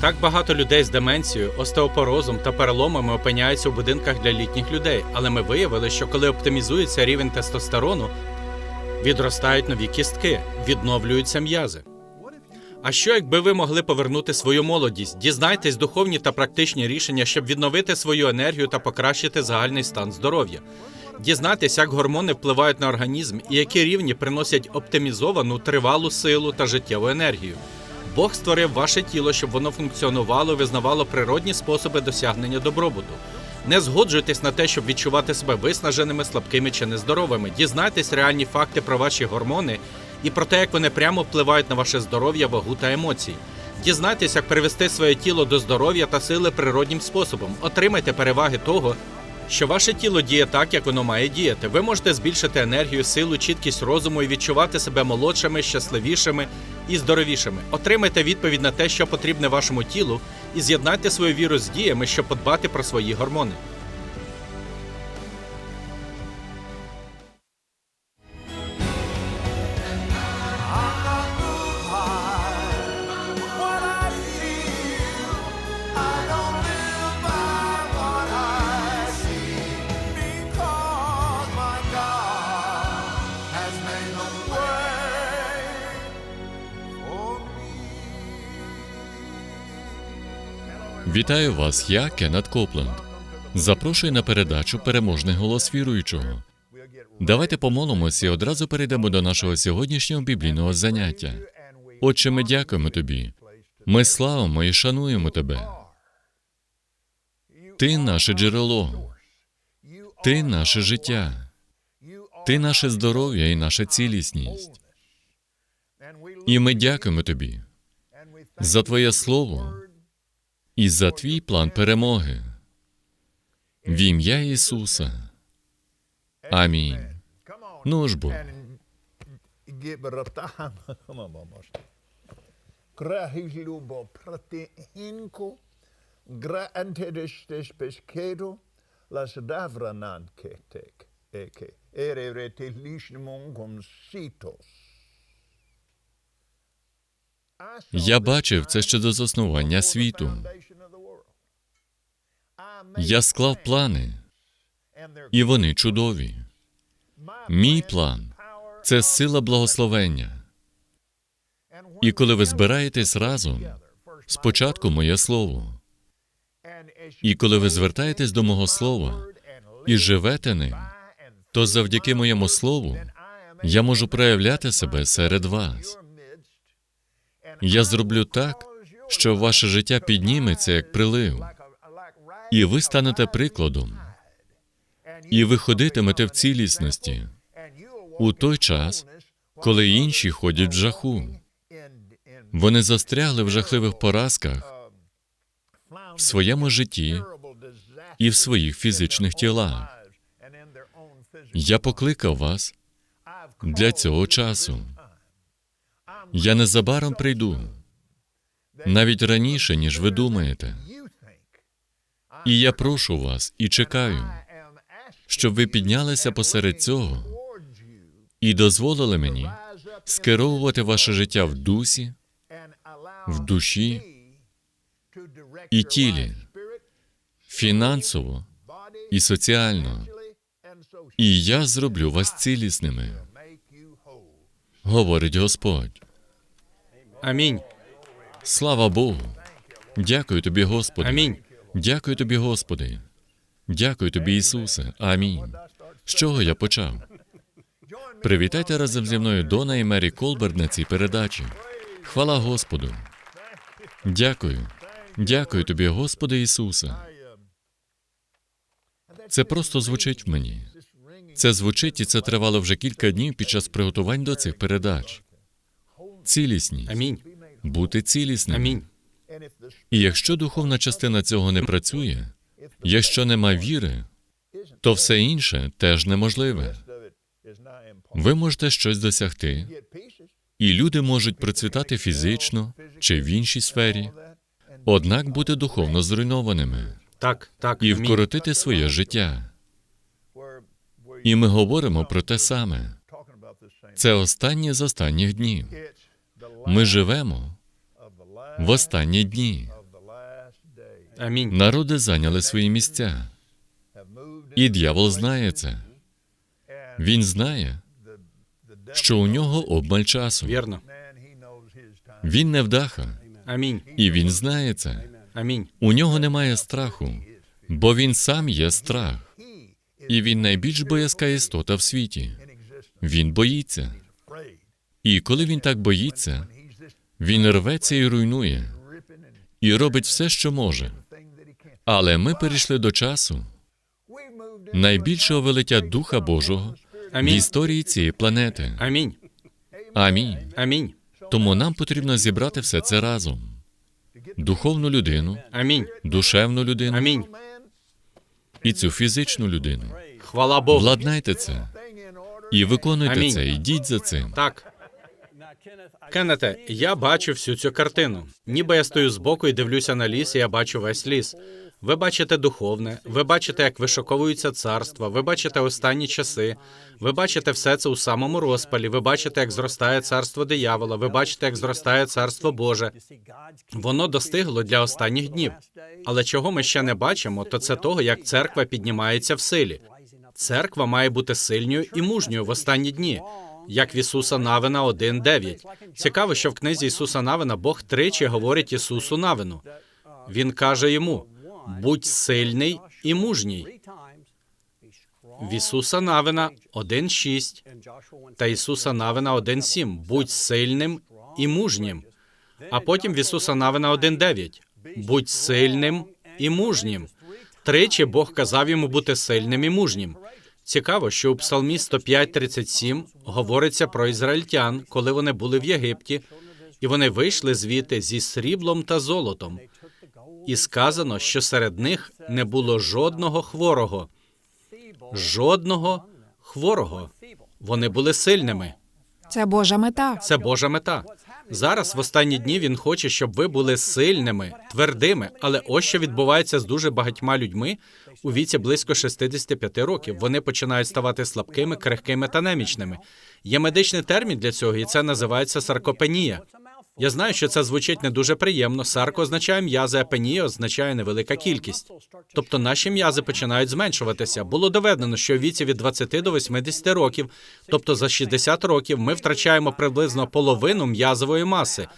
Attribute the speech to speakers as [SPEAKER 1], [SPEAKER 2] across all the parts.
[SPEAKER 1] Так багато людей з деменцією, остеопорозом та переломами опиняються у будинках для літніх людей, але ми виявили, що коли оптимізується рівень тестостерону, відростають нові кістки, відновлюються м'язи. А що, якби ви могли повернути свою молодість, дізнайтесь духовні та практичні рішення, щоб відновити свою енергію та покращити загальний стан здоров'я. Дізнайтесь, як гормони впливають на організм і які рівні приносять оптимізовану тривалу силу та життєву енергію. Бог створив ваше тіло, щоб воно функціонувало визнавало природні способи досягнення добробуту. Не згоджуйтесь на те, щоб відчувати себе виснаженими, слабкими чи нездоровими. Дізнайтесь реальні факти про ваші гормони і про те, як вони прямо впливають на ваше здоров'я, вагу та емоції. Дізнайтесь, як привести своє тіло до здоров'я та сили природнім способом. Отримайте переваги того, що ваше тіло діє так, як воно має діяти. Ви можете збільшити енергію, силу, чіткість розуму і відчувати себе молодшими, щасливішими і здоровішими. Отримайте відповідь на те, що потрібне вашому тілу, і з'єднайте свою віру з діями, щоб подбати про свої гормони.
[SPEAKER 2] Вітаю вас, я Кеннет Копленд. Запрошую на передачу Переможний голос віруючого. Давайте помолимося і одразу перейдемо до нашого сьогоднішнього біблійного заняття. Отче, ми дякуємо тобі. Ми славимо і шануємо тебе. Ти наше джерело, ти наше життя, ти наше здоров'я і наша цілісність. І ми дякуємо тобі за Твоє Слово і за твій план перемоги. В ім'я Ісуса. Амінь. Ну ж бо,
[SPEAKER 3] Gracias,
[SPEAKER 2] я бачив це ще до заснування світу. Я склав плани, і вони чудові. Мій план це сила благословення. І коли ви збираєтесь разом, спочатку моє слово. І коли ви звертаєтесь до мого слова і живете ним, то завдяки моєму слову я можу проявляти себе серед вас. Я зроблю так, що ваше життя підніметься як прилив, і ви станете прикладом, і ви ходитимете в цілісності у той час, коли інші ходять в жаху. Вони застрягли в жахливих поразках в своєму житті і в своїх фізичних тілах. Я покликав вас для цього часу. Я незабаром прийду, навіть раніше, ніж ви думаєте. І я прошу вас і чекаю, щоб ви піднялися посеред цього і дозволили мені скеровувати ваше життя в дусі, в душі і тілі, фінансово і соціально. І я зроблю вас цілісними, говорить Господь.
[SPEAKER 1] Амінь.
[SPEAKER 2] Слава Богу. Дякую тобі, Господи.
[SPEAKER 1] Амінь.
[SPEAKER 2] Дякую тобі, Господи. Дякую тобі, Ісусе. Амінь. З чого я почав? Привітайте разом зі мною Дона і Мері Колберт на цій передачі. Хвала Господу. Дякую. Дякую тобі, Господи Ісусе. Це просто звучить в мені. Це звучить і це тривало вже кілька днів під час приготувань до цих передач. Цілісність.
[SPEAKER 1] Амінь.
[SPEAKER 2] Бути цілісним.
[SPEAKER 1] Амінь.
[SPEAKER 2] І якщо духовна частина цього не працює, якщо нема віри, то все інше теж неможливе. Ви можете щось досягти, і люди можуть процвітати фізично чи в іншій сфері, однак бути духовно зруйнованими
[SPEAKER 1] Так, так.
[SPEAKER 2] і вкоротити своє життя. І ми говоримо про те саме. Це останнє з останніх днів. Ми живемо в останні дні.
[SPEAKER 1] Амінь.
[SPEAKER 2] Народи зайняли свої місця. І дьявол знає це. Він знає, що у нього обмаль часу.
[SPEAKER 1] Вірно.
[SPEAKER 2] Він не вдаха,
[SPEAKER 1] Амінь.
[SPEAKER 2] і він знає це.
[SPEAKER 1] Амінь.
[SPEAKER 2] У нього немає страху, бо він сам є страх. І він найбільш боязка істота в світі. Він боїться. І коли він так боїться, він рветься і руйнує, і робить все, що може. Але ми перейшли до часу найбільшого велиття Духа Божого в історії цієї планети.
[SPEAKER 1] Амінь.
[SPEAKER 2] Амінь.
[SPEAKER 1] Амінь.
[SPEAKER 2] Тому нам потрібно зібрати все це разом: духовну людину,
[SPEAKER 1] Амінь.
[SPEAKER 2] душевну людину
[SPEAKER 1] Амінь.
[SPEAKER 2] і цю фізичну людину.
[SPEAKER 1] Хвала Богу.
[SPEAKER 2] Владнайте це і виконуйте
[SPEAKER 1] Амінь.
[SPEAKER 2] це. Йдіть за цим.
[SPEAKER 1] Так. Кеннете, я бачу всю цю картину. Ніби я стою збоку і дивлюся на ліс, і я бачу весь ліс. Ви бачите духовне, ви бачите, як вишуковуються царства, ви бачите останні часи, ви бачите все це у самому розпалі, ви бачите, як зростає царство диявола, ви бачите, як зростає царство Боже. Воно достигло для останніх днів. Але чого ми ще не бачимо, то це того, як церква піднімається в силі. Церква має бути сильною і мужньою в останні дні, як в Ісуса Навина 1.9. Цікаво, що в книзі Ісуса Навина Бог тричі говорить Ісусу Навину. Він каже йому: будь сильний і мужній. В Ісуса Навина 1.6 та Ісуса Навина 1.7. Будь сильним і мужнім. А потім в Ісуса Навина 1.9. Будь сильним і мужнім. Тричі Бог казав йому бути сильним і мужнім. Цікаво, що у Псалмі 105.37 говориться про ізраїльтян, коли вони були в Єгипті, і вони вийшли звідти зі сріблом та золотом. І сказано, що серед них не було жодного хворого. Жодного хворого. Вони були сильними.
[SPEAKER 4] Це Божа мета.
[SPEAKER 1] Це Божа мета. Зараз в останні дні він хоче, щоб ви були сильними, твердими. Але ось що відбувається з дуже багатьма людьми у віці близько 65 років. Вони починають ставати слабкими, крихкими та немічними. Є медичний термін для цього, і це називається саркопенія. Я знаю, що це звучить не дуже приємно. Сарко означає м'язи, а пенія означає невелика кількість. Тобто наші м'язи починають зменшуватися. Було доведено, що у віці від 20 до 80 років, тобто за 60 років, ми втрачаємо приблизно половину м'язової маси,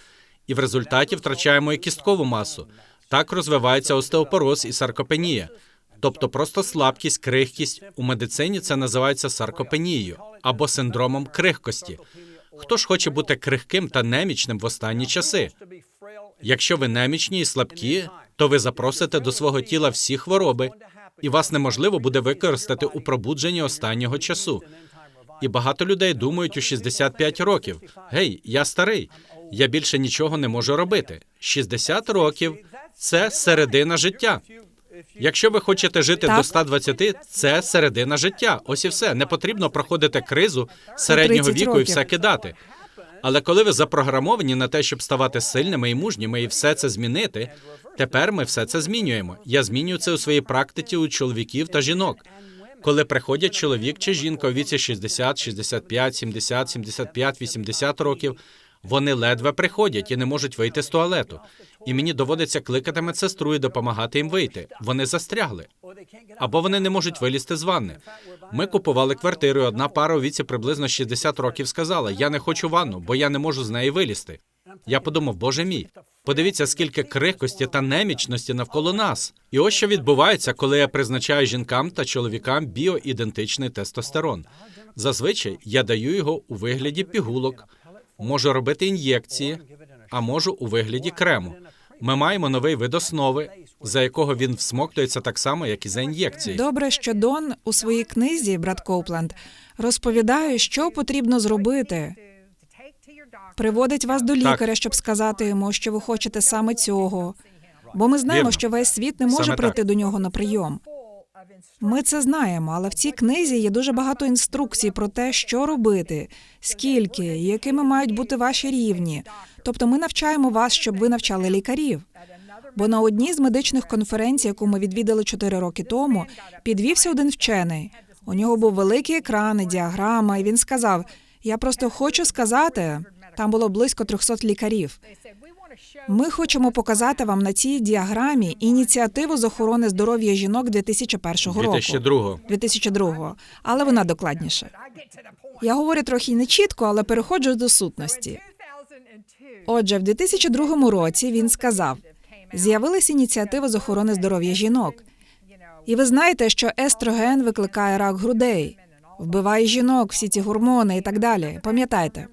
[SPEAKER 1] і в результаті втрачаємо і кісткову масу. Так розвивається остеопороз і саркопенія. Тобто просто слабкість, крихкість у медицині це називається саркопенією або синдромом крихкості. Хто ж хоче бути крихким та немічним в останні часи? Якщо ви немічні і слабкі, то ви запросите до свого тіла всі хвороби, і вас неможливо буде використати у пробудженні останнього часу. І багато людей думають у 65 років: гей, я старий, я більше нічого не можу робити. 60 років це середина життя. Якщо ви хочете жити
[SPEAKER 4] Так.
[SPEAKER 1] до 120, це середина життя. Ось і все. Не потрібно проходити кризу середнього
[SPEAKER 4] 30
[SPEAKER 1] віку і все кидати. Але коли ви запрограмовані на те, щоб ставати сильними і мужніми і все це змінити, тепер ми все це змінюємо. Я змінюю це у своїй практиці у чоловіків та жінок. Коли приходять чоловік чи жінка у віці 60, 65, 70, 75, 80 років, вони ледве приходять і не можуть вийти з туалету. І мені доводиться кликати медсестру і допомагати їм вийти. Вони застрягли. Або вони не можуть вилізти з ванни. Ми купували квартиру, і одна пара у віці приблизно 60 років сказала: Я не хочу ванну, бо я не можу з неї вилізти. Я подумав, боже мій, подивіться, скільки крихкості та немічності навколо нас. І ось що відбувається, коли я призначаю жінкам та чоловікам біоідентичний тестостерон. Зазвичай я даю його у вигляді пігулок, можу робити ін'єкції, а можу у вигляді крему. Ми маємо новий вид основи, за якого він всмоктується так само, як і за ін'єкції.
[SPEAKER 4] Добре, що Дон у своїй книзі, брат Коупленд, розповідає, що потрібно зробити. Приводить вас до лікаря, щоб сказати йому, що ви хочете саме цього. Бо ми знаємо,
[SPEAKER 1] Вірно.
[SPEAKER 4] що весь світ не може
[SPEAKER 1] Саме
[SPEAKER 4] прийти
[SPEAKER 1] так.
[SPEAKER 4] до нього на прийом. Ми це знаємо, але в цій книзі є дуже багато інструкцій про те, що робити, скільки, якими мають бути ваші рівні. Тобто ми навчаємо вас, щоб ви навчали лікарів. Бо на одній з медичних конференцій, яку ми відвідали 4 роки тому, підвівся один вчений. У нього був великий екран і діаграма, і він сказав: Я просто хочу сказати, там було близько 300 лікарів. Ми хочемо показати вам на цій діаграмі ініціативу з охорони здоров'я жінок 2001 року.
[SPEAKER 1] 2002
[SPEAKER 4] 2002, але вона докладніше. Я говорю трохи не чітко, але переходжу до сутності. Отже, в 2002 році він сказав: з'явилась ініціатива з охорони здоров'я жінок. І ви знаєте, що естроген викликає рак грудей, вбиває жінок, всі ці гормони і так далі. Пам'ятаєте?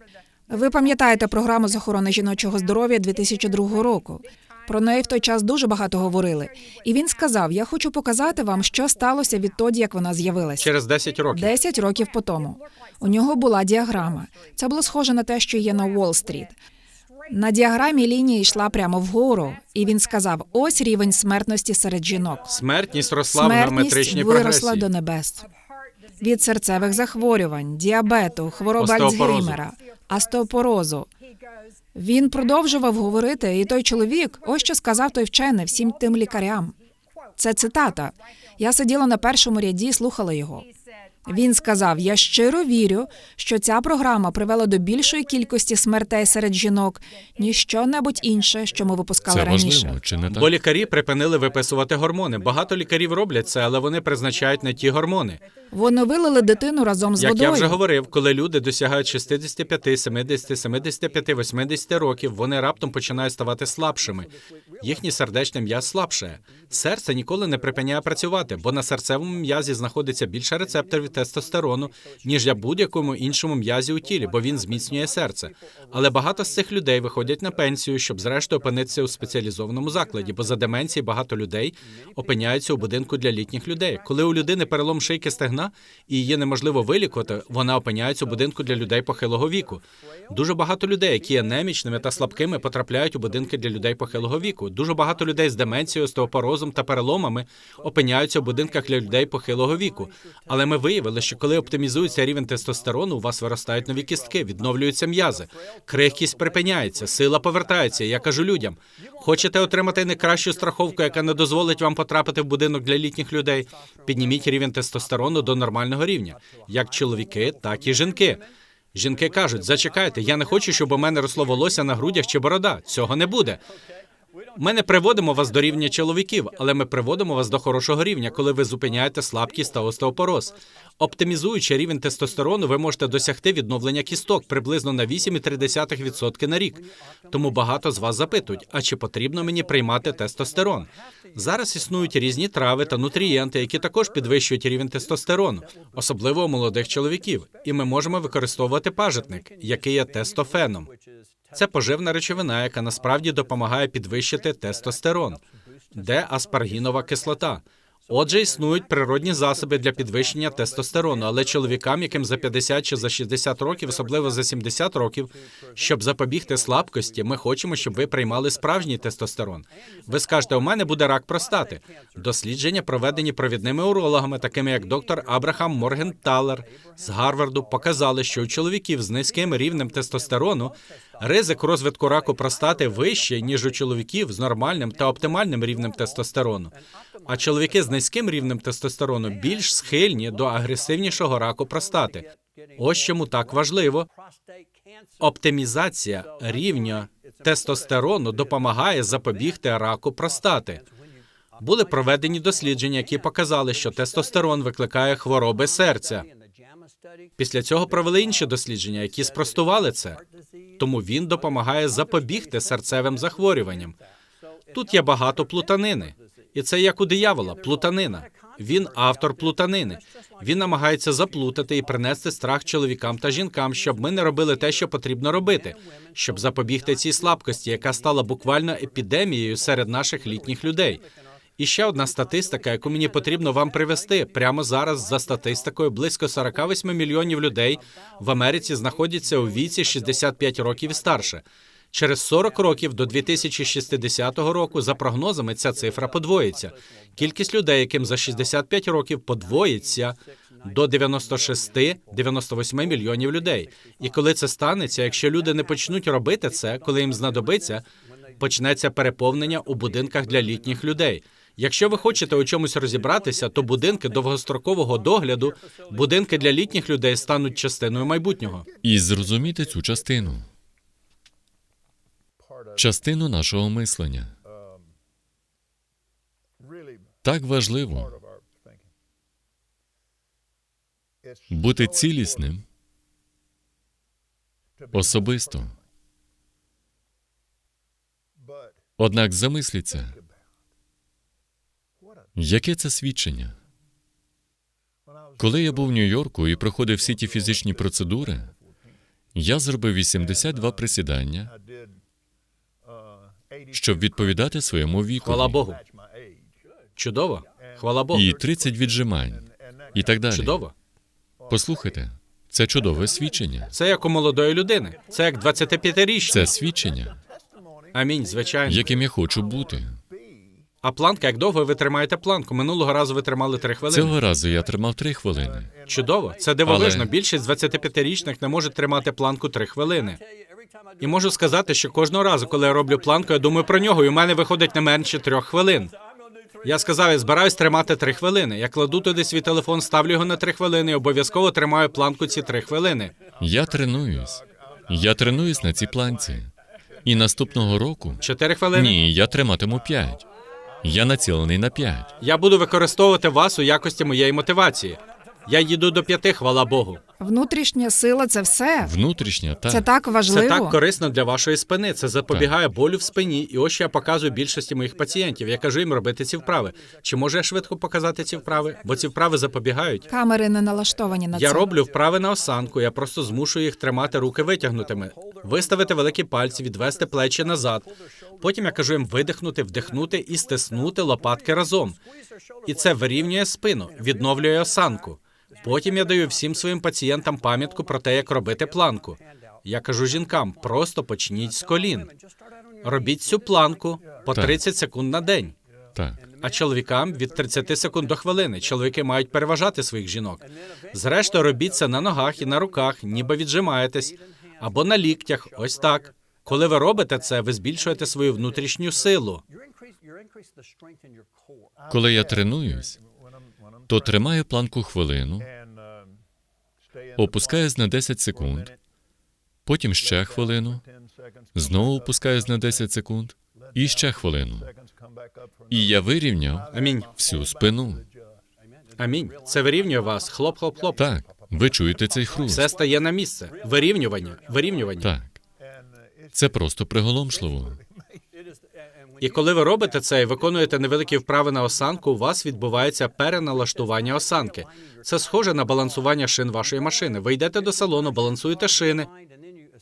[SPEAKER 4] Ви пам'ятаєте програму з охорони жіночого здоров'я 2002 року. Про неї в той час дуже багато говорили. І він сказав: Я хочу показати вам, що сталося відтоді, як вона з'явилася.
[SPEAKER 1] через 10 років.
[SPEAKER 4] 10 років по тому. У нього була діаграма. Це було схоже на те, що є на Уолл-стріт. На діаграмі лінія йшла прямо вгору, і він сказав: ось рівень смертності серед жінок.
[SPEAKER 1] Смертність росла в
[SPEAKER 4] Смертність
[SPEAKER 1] геометричній
[SPEAKER 4] виросла
[SPEAKER 1] прогресії.
[SPEAKER 4] до небес. Від серцевих захворювань, діабету,
[SPEAKER 1] Остеопорозу.
[SPEAKER 4] Альцгеймера, остеопорозу. Він продовжував говорити, і той чоловік, ось що сказав той вчений всім тим лікарям. Це цитата. Я сиділа на першому ряді слухала його. Він сказав: Я щиро вірю, що ця програма привела до більшої кількості смертей серед жінок, ніж що-небудь інше, що ми випускали
[SPEAKER 2] Це
[SPEAKER 4] раніше.
[SPEAKER 2] важливо, чи не так?
[SPEAKER 1] Бо лікарі припинили виписувати гормони. Багато лікарів роблять це, але вони призначають не ті гормони.
[SPEAKER 4] Вони вилили дитину разом з
[SPEAKER 1] Як
[SPEAKER 4] водою.
[SPEAKER 1] я вже говорив, коли люди досягають 65, 70, 75, 80 років, вони раптом починають ставати слабшими. Їхній сердечний м'яз слабшає. Серце ніколи не припиняє працювати, бо на серцевому м'язі знаходиться більше рецепторів тестостерону, ніж для будь-якому іншому м'язі у тілі, бо він зміцнює серце. Але багато з цих людей виходять на пенсію, щоб зрештою опинитися у спеціалізованому закладі, бо за деменції багато людей опиняються у будинку для літніх людей. Коли у людини перелом шийки стегна і її неможливо вилікувати, вона опиняється у будинку для людей похилого віку. Дуже багато людей, які є немічними та слабкими, потрапляють у будинки для людей похилого віку. Дуже багато людей з деменцією, остеопорозом та переломами опиняються у будинках для людей похилого віку. Але ми виявили, що коли оптимізується рівень тестостерону, у вас виростають нові кістки, відновлюються м'язи, крихкість припиняється, сила повертається. Я кажу людям: хочете отримати найкращу страховку, яка не дозволить вам потрапити в будинок для літніх людей? Підніміть рівень тестостерону до нормального рівня, як чоловіки, так і жінки. Жінки кажуть: зачекайте, я не хочу, щоб у мене росло волосся на грудях чи борода. Цього не буде. Ми не приводимо вас до рівня чоловіків, але ми приводимо вас до хорошого рівня, коли ви зупиняєте слабкість та остеопороз. Оптимізуючи рівень тестостерону, ви можете досягти відновлення кісток приблизно на 8,3% на рік. Тому багато з вас запитують: а чи потрібно мені приймати тестостерон? Зараз існують різні трави та нутрієнти, які також підвищують рівень тестостерону, особливо у молодих чоловіків. І ми можемо використовувати пажитник, який є тестофеном. Це поживна речовина, яка насправді допомагає підвищити тестостерон, де аспаргінова кислота. Отже, існують природні засоби для підвищення тестостерону, але чоловікам, яким за 50 чи за 60 років, особливо за 70 років, щоб запобігти слабкості, ми хочемо, щоб ви приймали справжній тестостерон. Ви скажете, у мене буде рак простати. Дослідження, проведені провідними урологами, такими як доктор Абрахам Моргенталер з Гарварду, показали, що у чоловіків з низьким рівнем тестостерону ризик розвитку раку простати вищий, ніж у чоловіків з нормальним та оптимальним рівнем тестостерону. А чоловіки з низьким рівнем тестостерону більш схильні до агресивнішого раку простати. Ось чому так важливо. Оптимізація рівня тестостерону допомагає запобігти раку простати. Були проведені дослідження, які показали, що тестостерон викликає хвороби серця. Після цього провели інші дослідження, які спростували це. Тому він допомагає запобігти серцевим захворюванням. Тут є багато плутанини, і це як у диявола плутанина. Він автор плутанини. Він намагається заплутати і принести страх чоловікам та жінкам, щоб ми не робили те, що потрібно робити, щоб запобігти цій слабкості, яка стала буквально епідемією серед наших літніх людей. І ще одна статистика, яку мені потрібно вам привести прямо зараз. За статистикою, близько 48 мільйонів людей в Америці знаходяться у віці 65 років і старше. Через 40 років до 2060 року, за прогнозами, ця цифра подвоїться. Кількість людей, яким за 65 років подвоїться до 96-98 мільйонів людей. І коли це станеться, якщо люди не почнуть робити це, коли їм знадобиться, почнеться переповнення у будинках для літніх людей. Якщо ви хочете у чомусь розібратися, то будинки довгострокового догляду, будинки для літніх людей стануть частиною майбутнього.
[SPEAKER 2] І зрозуміти цю частину. Частину нашого мислення. Так важливо бути цілісним особисто. Однак замисліться, яке це свідчення? Коли я був в Нью-Йорку і проходив всі ті фізичні процедури, я зробив 82 присідання,
[SPEAKER 3] I did 80
[SPEAKER 2] щоб відповідати своєму віку,
[SPEAKER 1] Хвала Богу. Чудово. Хвала Богу.
[SPEAKER 2] і 30 віджимань, і так далі.
[SPEAKER 1] Чудово.
[SPEAKER 2] Послухайте, це чудове свідчення.
[SPEAKER 1] Це як у молодої людини. Це як 25-річний.
[SPEAKER 2] Це свідчення,
[SPEAKER 1] Амінь, звичайно.
[SPEAKER 2] яким я хочу бути.
[SPEAKER 1] А планка, як довго ви тримаєте планку? Минулого разу ви тримали 3 хвилини.
[SPEAKER 2] Цього разу я тримав 3 хвилини.
[SPEAKER 1] Чудово. Це дивовижно.
[SPEAKER 2] Але-
[SPEAKER 1] Більшість 25-річних не може тримати планку 3 хвилини. І можу сказати, що кожного разу, коли я роблю планку, я думаю про нього, і у мене виходить не менше трьох хвилин. Я сказав, я збираюсь тримати три хвилини. Я кладу туди свій телефон, ставлю його на три хвилини і обов'язково тримаю планку ці три хвилини.
[SPEAKER 2] Я тренуюсь. Я тренуюсь на цій планці. І наступного року
[SPEAKER 1] Чотири хвилини.
[SPEAKER 2] ні, я триматиму 5. Я націлений на 5.
[SPEAKER 1] Я буду використовувати вас у якості моєї мотивації. Я їду до п'яти, хвала Богу.
[SPEAKER 4] Внутрішня сила це все.
[SPEAKER 2] Внутрішня, так.
[SPEAKER 4] Це так важливо.
[SPEAKER 1] Це так корисно для вашої спини. Це запобігає болю в спині. І ось що я показую більшості моїх пацієнтів. Я кажу їм робити ці вправи. Чи можу я швидко показати ці вправи? Бо ці вправи запобігають.
[SPEAKER 4] Камери не налаштовані на
[SPEAKER 1] Я
[SPEAKER 4] це.
[SPEAKER 1] роблю вправи на осанку, я просто змушую їх тримати руки витягнутими, виставити великі пальці, відвести плечі назад. Потім я кажу їм видихнути, вдихнути і стиснути лопатки разом. І це вирівнює спину, відновлює осанку. Потім я даю всім своїм пацієнтам пам'ятку про те, як робити планку. Я кажу жінкам: просто почніть з колін. Робіть цю планку по
[SPEAKER 2] Так.
[SPEAKER 1] 30 секунд на день.
[SPEAKER 2] Так.
[SPEAKER 1] А чоловікам від 30 секунд до хвилини. Чоловіки мають переважати своїх жінок. Зрештою, робіть це на ногах і на руках, ніби віджимаєтесь, або на ліктях. Ось так. Коли ви робите це, ви збільшуєте свою внутрішню силу.
[SPEAKER 2] Коли я тренуюсь, то тримаю планку хвилину, опускаюсь на 10 секунд, потім ще хвилину,
[SPEAKER 3] 10 seconds,
[SPEAKER 2] знову опускаюсь на 10 секунд і ще хвилину. І я вирівняв
[SPEAKER 1] Амінь.
[SPEAKER 2] всю спину.
[SPEAKER 1] Амінь. Це вирівнює вас. Хлоп, хлоп, хлоп.
[SPEAKER 2] Так, ви чуєте цей хруст.
[SPEAKER 1] Все стає на місце. Вирівнювання. Вирівнювання.
[SPEAKER 2] Так. Це просто приголомшливо.
[SPEAKER 1] І коли ви робите це і виконуєте невеликі вправи на осанку, у вас відбувається переналаштування осанки. Це схоже на балансування шин вашої машини. Ви йдете до салону, балансуєте шини.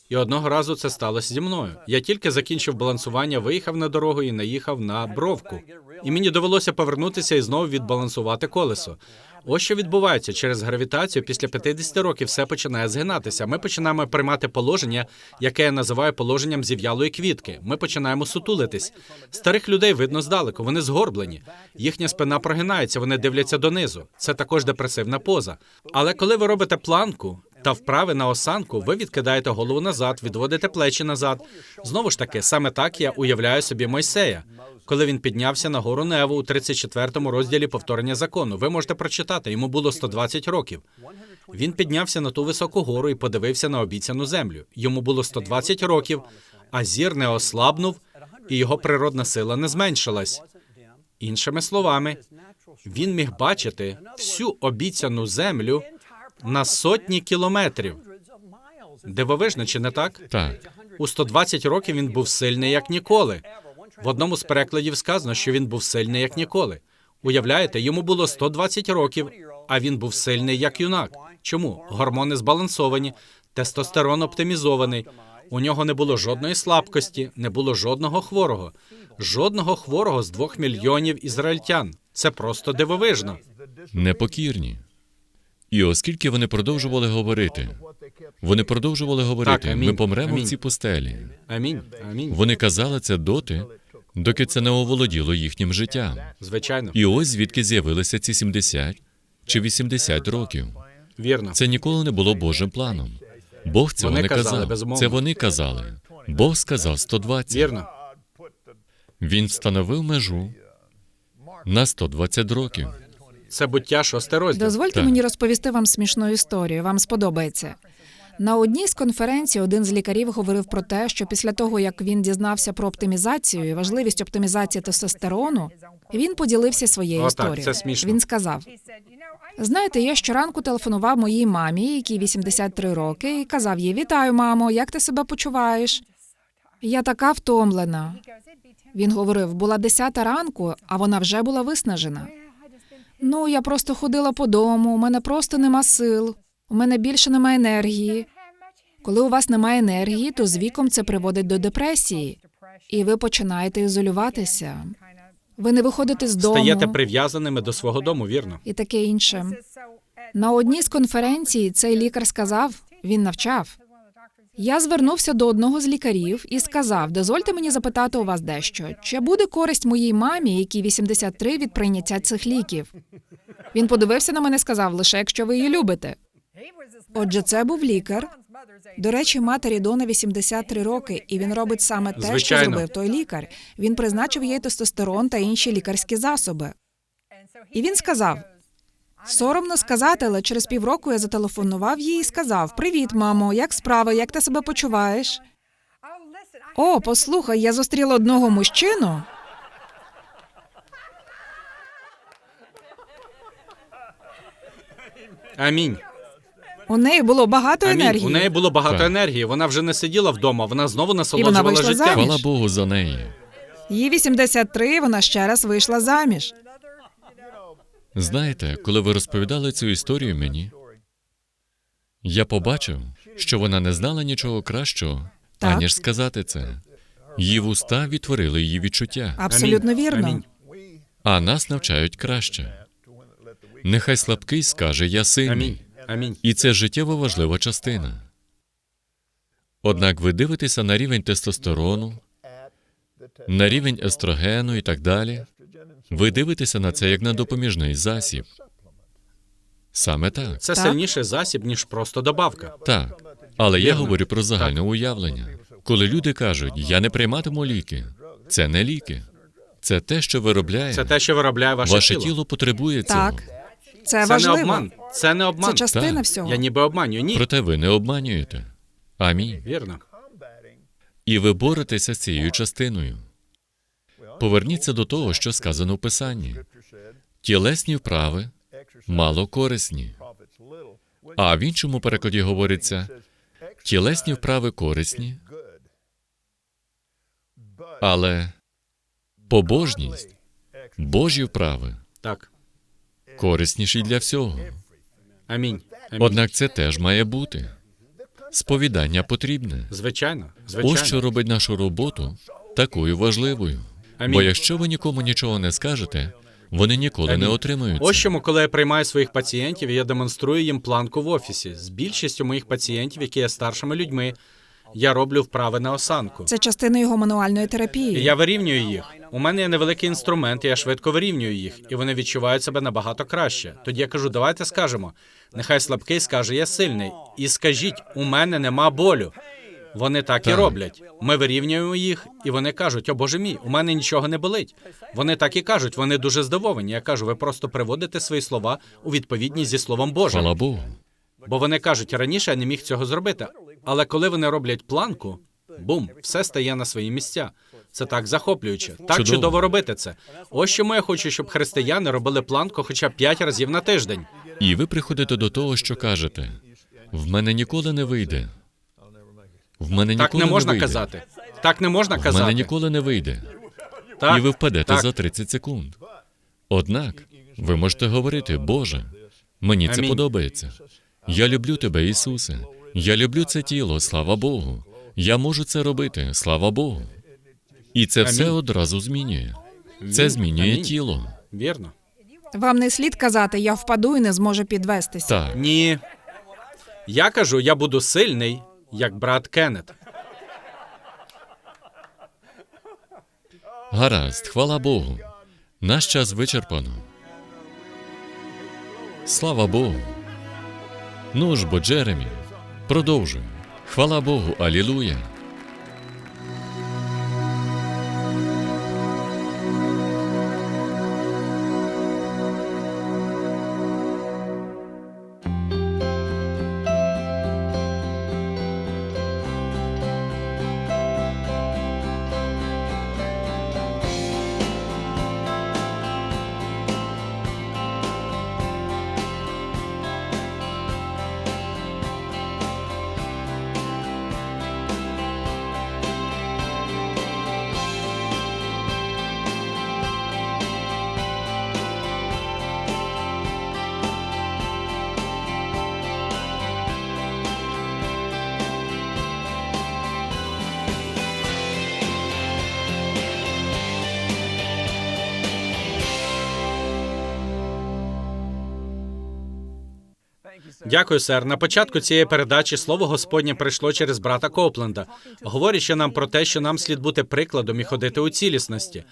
[SPEAKER 1] І одного разу це сталося зі мною. Я тільки закінчив балансування, виїхав на дорогу і наїхав на бровку. І мені довелося повернутися і знову відбалансувати колесо. Ось що відбувається через гравітацію. Після 50 років все починає згинатися. Ми починаємо приймати положення, яке я називаю положенням зів'ялої квітки. Ми починаємо сутулитись. Старих людей видно здалеку. Вони згорблені. Їхня спина прогинається, вони дивляться донизу. Це також депресивна поза. Але коли ви робите планку, та вправи на осанку, ви відкидаєте голову назад, відводите плечі назад. Знову ж таки, саме так я уявляю собі Мойсея, коли він піднявся на гору Неву у 34-му розділі повторення закону. Ви можете прочитати, йому було 120 років. Він піднявся на ту високу гору і подивився на обіцяну землю. Йому було 120 років, а зір не ослабнув, і його природна сила не зменшилась. Іншими словами, він міг бачити всю обіцяну землю на сотні кілометрів. Дивовижно, чи не так?
[SPEAKER 2] Так,
[SPEAKER 1] У 120 років він був сильний як ніколи. В одному з перекладів сказано, що він був сильний як ніколи. Уявляєте, йому було 120 років, а він був сильний як юнак. Чому? Гормони збалансовані, тестостерон оптимізований. У нього не було жодної слабкості, не було жодного хворого, жодного хворого з двох мільйонів ізраїльтян. Це просто дивовижно.
[SPEAKER 2] непокірні. І оскільки вони продовжували говорити, вони продовжували говорити, ми помремо
[SPEAKER 1] амінь.
[SPEAKER 2] в цій пустелі.
[SPEAKER 1] Амінь. Амінь.
[SPEAKER 2] Вони казали це доти, доки це не оволоділо їхнім життям.
[SPEAKER 1] Звичайно,
[SPEAKER 2] І ось звідки з'явилися ці 70 чи 80 років.
[SPEAKER 1] вірно.
[SPEAKER 2] Це ніколи не було Божим планом. Бог цього
[SPEAKER 1] Вони
[SPEAKER 2] не
[SPEAKER 1] казали,
[SPEAKER 2] казав.
[SPEAKER 1] безумовно.
[SPEAKER 2] Це вони казали. Бог сказав 120.
[SPEAKER 1] Вірно.
[SPEAKER 2] Він встановив межу на 120 років.
[SPEAKER 1] Це буття шосте розділ.
[SPEAKER 4] Дозвольте
[SPEAKER 2] Так.
[SPEAKER 4] мені розповісти вам смішну історію. Вам сподобається. На одній з конференцій один з лікарів говорив про те, що після того, як він дізнався про оптимізацію і важливість оптимізації тестостерону, він поділився своєю
[SPEAKER 1] О, так,
[SPEAKER 4] історією.
[SPEAKER 1] це смішно.
[SPEAKER 4] Він сказав: Знаєте, я щоранку телефонував моїй мамі, якій 83 роки, і казав їй: Вітаю, мамо, як ти себе почуваєш? Я така втомлена. Він говорив, була 10 ранку, а вона вже була виснажена. Ну, я просто ходила по дому, у мене просто нема сил, у мене більше немає енергії. Коли у вас немає енергії, то з віком це приводить до депресії, і ви починаєте ізолюватися. Ви не виходите з дому
[SPEAKER 1] Стаєте прив'язаними до свого дому, вірно?
[SPEAKER 4] і таке інше. На одній з конференцій цей лікар сказав, він навчав. Я звернувся до одного з лікарів і сказав: дозвольте мені запитати у вас дещо. Чи буде користь моїй мамі, якій 83, від прийняття цих ліків? Він подивився на мене і сказав, лише якщо ви її любите. Отже, це був лікар. До речі, матері Дона 83 роки, і він робить саме те, що зробив той лікар. Він призначив їй тестостерон та інші лікарські засоби. І він сказав: Соромно сказати, але через півроку я зателефонував їй і сказав: Привіт, мамо, як справи, як ти себе почуваєш? О, послухай, я зустріла одного мужчину.
[SPEAKER 1] Амінь.
[SPEAKER 4] У неї було багато
[SPEAKER 1] Амінь.
[SPEAKER 4] енергії.
[SPEAKER 1] У неї було багато
[SPEAKER 2] Так.
[SPEAKER 1] енергії. Вона вже не сиділа вдома, вона знову насолоджувала
[SPEAKER 4] вийшла
[SPEAKER 1] життям.
[SPEAKER 4] заміж.
[SPEAKER 2] Хвала Богу за неї.
[SPEAKER 4] Їй 83, вона ще раз вийшла заміж.
[SPEAKER 2] Знаєте, коли ви розповідали цю історію мені, я побачив, що вона не знала нічого кращого,
[SPEAKER 4] Так.
[SPEAKER 2] аніж сказати це. Її вуста відтворили її відчуття,
[SPEAKER 4] Абсолютно вірно.
[SPEAKER 2] А нас навчають краще. Нехай слабкий скаже Я сильний.
[SPEAKER 1] Амінь.
[SPEAKER 2] І це життєво важлива частина. Однак ви дивитеся на рівень тестостерону, на рівень естрогену і так далі. Ви дивитеся на це як на допоміжний засіб. Саме так.
[SPEAKER 1] Це
[SPEAKER 4] Так.
[SPEAKER 1] сильніший засіб, ніж просто добавка.
[SPEAKER 2] Так. Але я говорю про загальне уявлення. Коли люди кажуть, я не прийматиму ліки, це не ліки. Це те, що виробляє.
[SPEAKER 1] Це те, що виробляє ваше,
[SPEAKER 2] Ваше тіло потребує цього.
[SPEAKER 4] Так, це,
[SPEAKER 1] Це
[SPEAKER 4] важливо.
[SPEAKER 1] не обман. Це не
[SPEAKER 4] Це частина
[SPEAKER 2] Так.
[SPEAKER 4] всього.
[SPEAKER 1] Я ніби обманюю. Ні.
[SPEAKER 2] Проте ви не обманюєте. Амінь.
[SPEAKER 1] Вірно.
[SPEAKER 2] І ви боретеся з цією частиною. Поверніться до того, що сказано в Писанні. Тілесні вправи мало корисні. А в іншому перекладі говориться: тілесні вправи корисні, але побожність, Божі вправи
[SPEAKER 1] Так.
[SPEAKER 2] корисніші для всього.
[SPEAKER 1] Амінь. Амінь.
[SPEAKER 2] Однак це теж має бути. Сповідання потрібне.
[SPEAKER 1] Звичайно. Звичайно.
[SPEAKER 2] Ось що робить нашу роботу такою важливою.
[SPEAKER 1] Амінь.
[SPEAKER 2] Бо якщо ви нікому нічого не скажете, вони ніколи не
[SPEAKER 1] Амінь.
[SPEAKER 2] отримають.
[SPEAKER 1] Ось чому, коли я приймаю своїх пацієнтів, я демонструю їм планку в офісі. З більшістю моїх пацієнтів, які є старшими людьми, я роблю вправи на осанку.
[SPEAKER 4] Це частина його мануальної
[SPEAKER 1] І
[SPEAKER 4] терапії.
[SPEAKER 1] я вирівнюю їх. У мене є невеликий інструмент, і я швидко вирівнюю їх, і вони відчувають себе набагато краще. Тоді я кажу, давайте скажемо. Нехай слабкий скаже, я сильний. І скажіть, у мене нема болю. Вони так і роблять. Ми вирівнюємо їх, і вони кажуть: О Боже мій, у мене нічого не болить. Вони так і кажуть, вони дуже здивовані. Я кажу, ви просто приводите свої слова у відповідність зі словом Божим.
[SPEAKER 2] Хвала Богу.
[SPEAKER 1] Бо вони кажуть, раніше я не міг цього зробити. Але коли вони роблять планку, бум, все стає на свої місця. Це так захоплююче. Так
[SPEAKER 2] Чудово.
[SPEAKER 1] чудово, робити це. Ось чому я хочу, щоб християни робили планку хоча б п'ять разів на тиждень.
[SPEAKER 2] І ви приходите до того, що кажете: в мене ніколи не вийде. В мене
[SPEAKER 1] Так
[SPEAKER 2] ніколи
[SPEAKER 1] не можна
[SPEAKER 2] вийде.
[SPEAKER 1] казати. Так не можна
[SPEAKER 2] В
[SPEAKER 1] казати.
[SPEAKER 2] мене ніколи не вийде.
[SPEAKER 1] Так,
[SPEAKER 2] І ви впадете
[SPEAKER 1] так.
[SPEAKER 2] за 30 секунд. Однак ви можете говорити, Боже, мені це
[SPEAKER 1] Амінь.
[SPEAKER 2] подобається. Я люблю тебе, Ісусе. Я люблю це тіло, слава Богу. Я можу це робити, слава Богу. І це все
[SPEAKER 1] Амінь.
[SPEAKER 2] одразу змінює. Це змінює
[SPEAKER 1] Амінь.
[SPEAKER 2] тіло.
[SPEAKER 1] Вірно.
[SPEAKER 4] Вам не слід казати, я впаду і не зможу підвестися.
[SPEAKER 2] Так,
[SPEAKER 1] Ні. Я кажу, я буду сильний, як брат Кеннет.
[SPEAKER 2] гаразд, хвала Богу. Наш час вичерпано. Слава Богу. Ну ж бо, Джеремі, продовжуй. Хвала Богу, алілуя.
[SPEAKER 1] Дякую, сер. На початку цієї передачі слово Господнє прийшло через брата Копленда, говорячи нам про те, що нам слід бути прикладом і ходити у цілісності.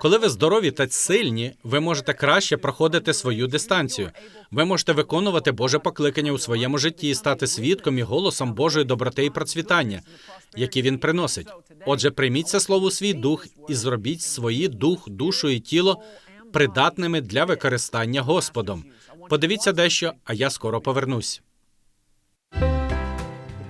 [SPEAKER 1] Коли ви здорові та сильні, ви можете краще проходити свою дистанцію. Ви можете виконувати Боже покликання у своєму житті і стати свідком і голосом Божої доброти і процвітання, які він приносить. Отже, прийміть це слово свій дух і зробіть свої дух, душу і тіло придатними для використання Господом. Подивіться дещо, а я скоро повернусь.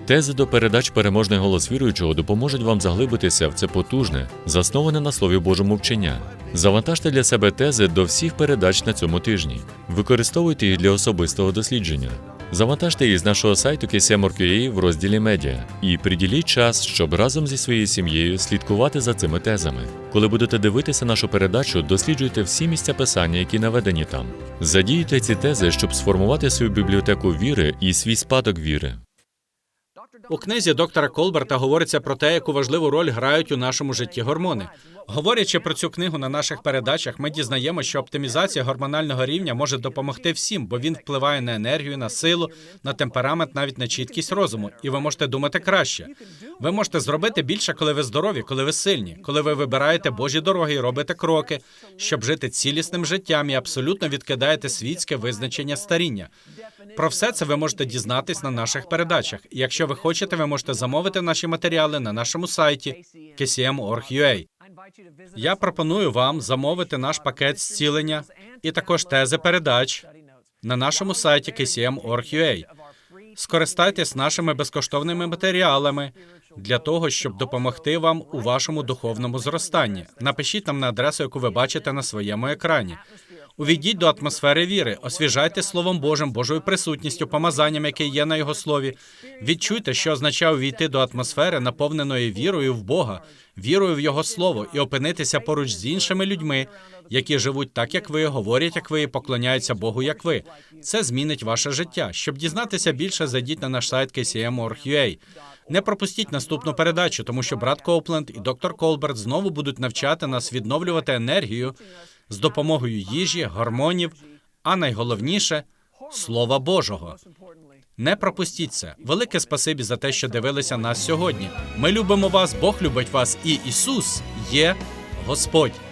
[SPEAKER 2] Тези до передач переможний голос віруючого допоможуть вам заглибитися в це потужне, засноване на Слові Божому вчення. Завантажте для себе тези до всіх передач на цьому тижні. Використовуйте їх для особистого дослідження. Завантажте їх з нашого сайту KCM.org.ua в розділі Медіа і приділіть час, щоб разом зі своєю сім'єю слідкувати за цими тезами. Коли будете дивитися нашу передачу, досліджуйте всі місця писання, які наведені там. Задіюйте ці тези, щоб сформувати свою бібліотеку віри і свій спадок віри.
[SPEAKER 1] У книзі доктора Колберта говориться про те, яку важливу роль грають у нашому житті гормони. Говорячи про цю книгу на наших передачах, ми дізнаємося, що оптимізація гормонального рівня може допомогти всім, бо він впливає на енергію, на силу, на темперамент, навіть на чіткість розуму, і ви можете думати краще. Ви можете зробити більше, коли ви здорові, коли ви сильні, коли ви вибираєте Божі дороги і робите кроки, щоб жити цілісним життям і абсолютно відкидаєте світське визначення старіння. Про все це ви можете дізнатись на наших передачах. І якщо ви хочете, ви можете замовити наші матеріали на нашому сайті kcm.org.ua. Я пропоную вам замовити наш пакет зцілення і також тези передач на нашому сайті kcm.org.ua. Скористайтесь нашими безкоштовними матеріалами для того, щоб допомогти вам у вашому духовному зростанні. Напишіть нам на адресу, яку ви бачите на своєму екрані. Увійдіть до атмосфери віри, освіжайте Словом Божим, Божою присутністю, помазанням, яке є на його слові. Відчуйте, що означає увійти до атмосфери, наповненої вірою в Бога, вірою в Його слово, і опинитися поруч з іншими людьми, які живуть так, як ви, говорять, як ви, і поклоняються Богу, як ви. Це змінить ваше життя. Щоб дізнатися більше, зайдіть на наш сайт kcm.org.ua. Не пропустіть наступну передачу, тому що брат Коупленд і доктор Колберт знову будуть навчати нас відновлювати енергію з допомогою їжі, гормонів, а найголовніше Слова Божого. Не пропустіть це. Велике спасибі за те, що дивилися нас сьогодні. Ми любимо вас, Бог любить вас, і Ісус є Господь.